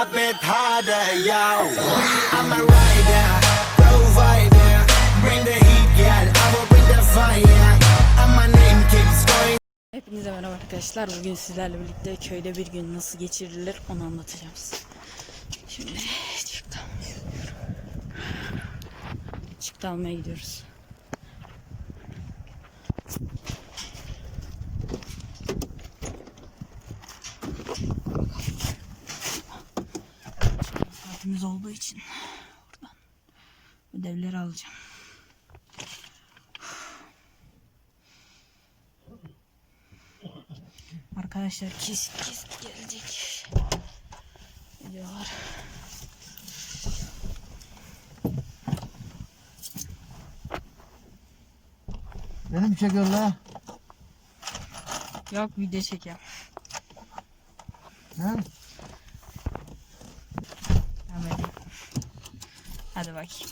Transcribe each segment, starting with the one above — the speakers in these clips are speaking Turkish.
a harder, yo. I'm a rider, provider. Bring the heat, girl. I will bring the fire. Hepinize merhaba arkadaşlar. Bugün sizlerle birlikte köyde bir gün nasıl geçirilir onu anlatacağım size. Şimdi çıktı. Çıktı almaya gidiyoruz. Saatimiz olduğu için buradan ödevleri alacağım. Arkadaşlar kesit kesit gelecek. Videolar. Benim çekiyor la. Yok video çekiyor. Ha? Hadi bakayım.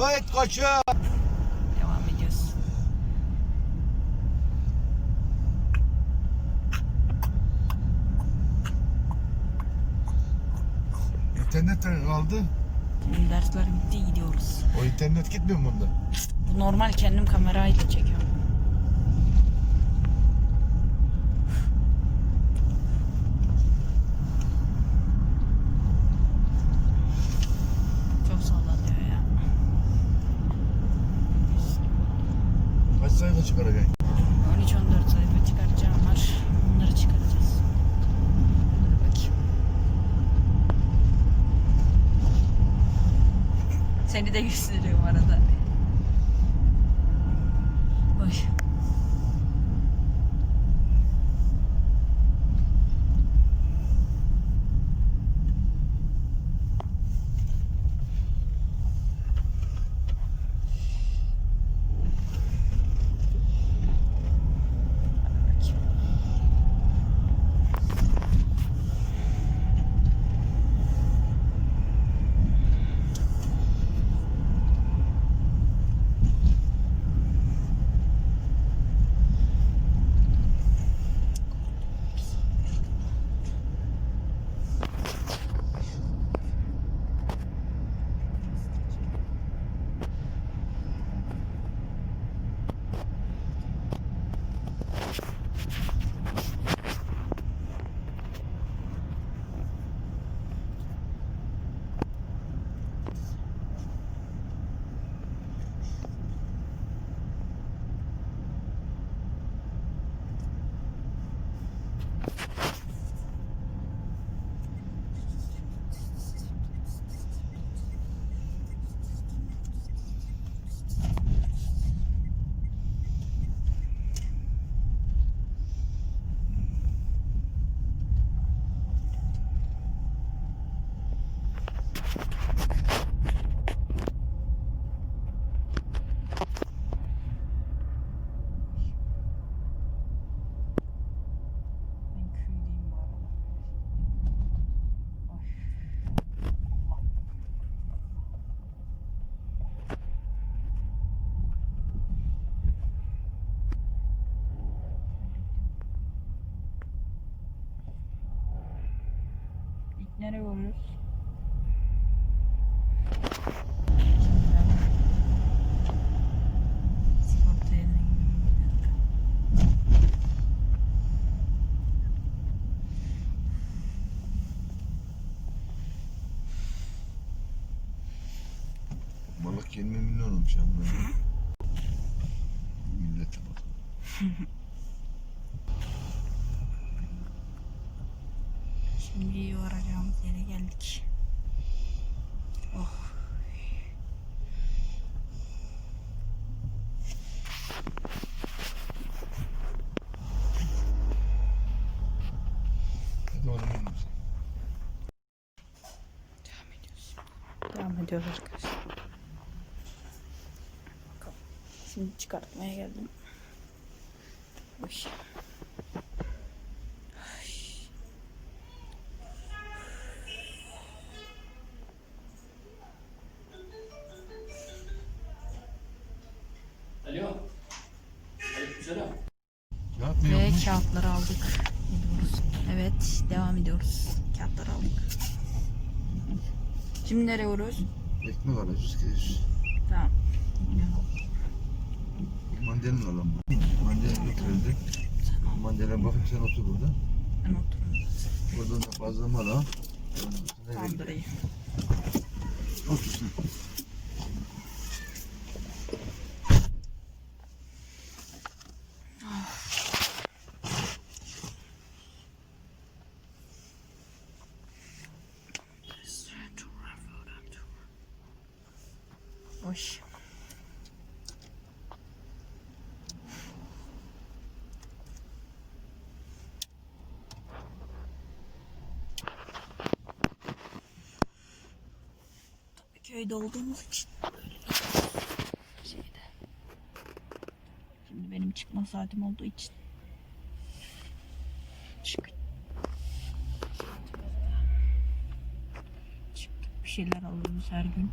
Bayit koçum. Devam ediyoruz. İnternet kaldı. Dersler bitti gidiyoruz. O internet gitmiyor mu bunda? Bu normal kendim kamerayla çekiyorum. Çıkaracaksın? 13-14 sayfa çıkaracağım var. Onları çıkaracağız. Bakayım. Seni de gösteriyorum arada. Dakika. Balık 20 milyon olmuş anladın Millete bak. geldik. Oh. Devam ediyoruz. Devam ediyoruz arkadaşlar. Bakalım. Şimdi çıkartmaya geldim. Oy. Kağıtları aldık. Gidiyoruz. Evet devam ediyoruz. Kağıtları aldık. Şimdi nereye uğruyoruz? Ekmek alacağız gidiyoruz. Tamam. Mandalina alalım. Mandalina getirildi. Mandalina bakayım sen otur burada. Ben oturuyorum. Buradan da bazlama al. Kaldırayım. Otursun. Oy. Tabii köyde olduğumuz için şeyde. Şimdi benim çıkma saatim olduğu için. Çık. Çıktık bir şeyler alıyoruz her gün.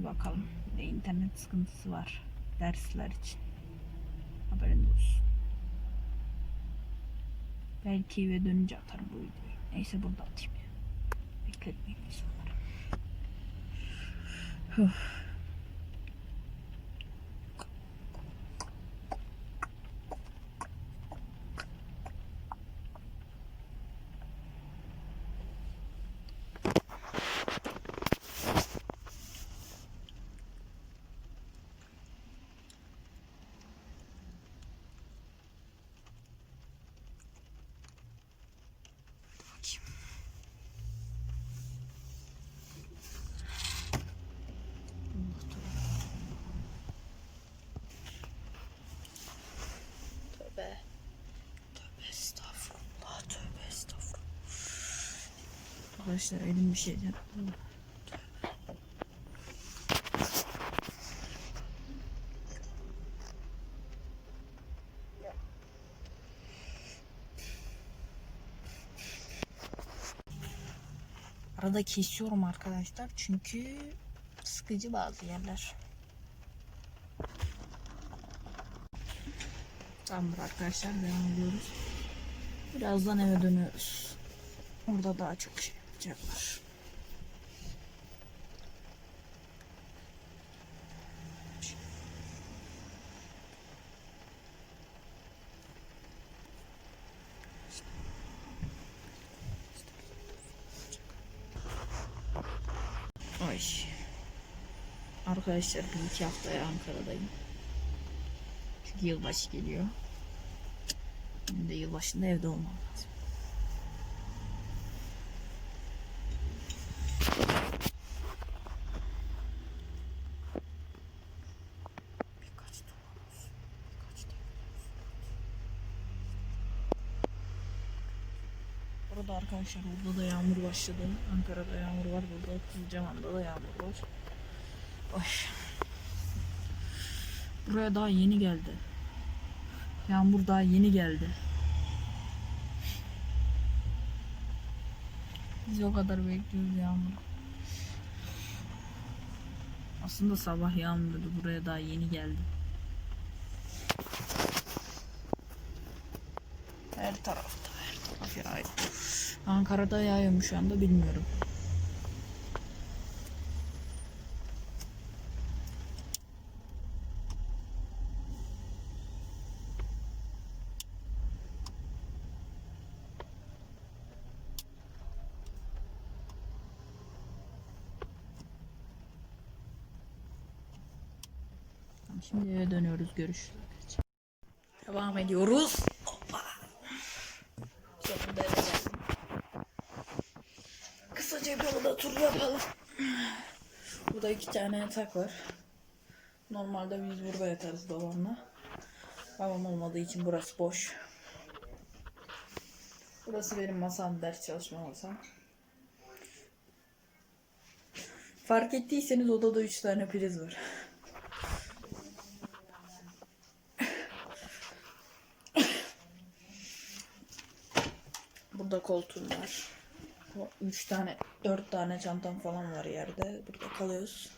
Hadi bakalım. Bir de internet sıkıntısı var dersler için. Haberin olsun. Belki eve dönünce atarım bu videoyu. Neyse burada atayım ya. Bekletmeyeyim insanları. Arkadaşlar elim bir şey yaptı. Arada kesiyorum arkadaşlar çünkü sıkıcı bazı yerler. Tamamdır arkadaşlar devam ediyoruz. Birazdan eve dönüyoruz. Orada daha çok şey yapacaklar. Ay. Arkadaşlar bir iki haftaya Ankara'dayım. Çünkü yılbaşı geliyor. Benim de yılbaşında evde olmam lazım. Burada arkadaşlar burada da yağmur başladı. Ankara'da yağmur var. Burada Kızılcahamam'da da yağmur var. Oy. Buraya daha yeni geldi. Yağmur daha yeni geldi. Biz o kadar bekliyoruz yağmur. Aslında sabah yağmurdu. Buraya daha yeni geldi. Her taraf. Ankara'da yağıyor mu şu anda bilmiyorum. Şimdi eve dönüyoruz. Görüşürüz. Devam ediyoruz. tepede de tur yapalım. Burada iki tane yatak var. Normalde biz burada yatarız babamla. Babam olmadığı için burası boş. Burası benim masam, ders çalışma masam. Fark ettiyseniz odada 3 tane priz var. Burada koltuğum var. O Üç tane, dört tane çantam falan var yerde. Burada kalıyoruz.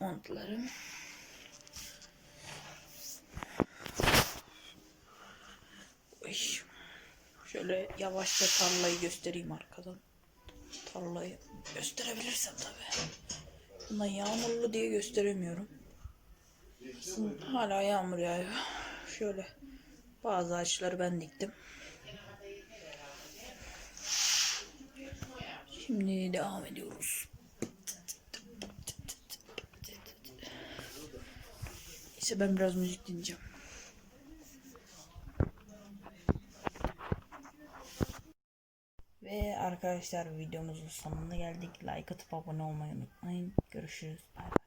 Montlarım. Şöyle yavaşça tarlayı göstereyim arkadan. Tarlayı gösterebilirsem tabii. Buna yağmurlu diye gösteremiyorum. Hala yağmur yağıyor. Şöyle bazı ağaçları ben diktim. Şimdi devam ediyoruz. İşte ben biraz müzik dinleyeceğim. Ve arkadaşlar videomuzun sonuna geldik. Like atıp abone olmayı unutmayın. Görüşürüz. Bay bay.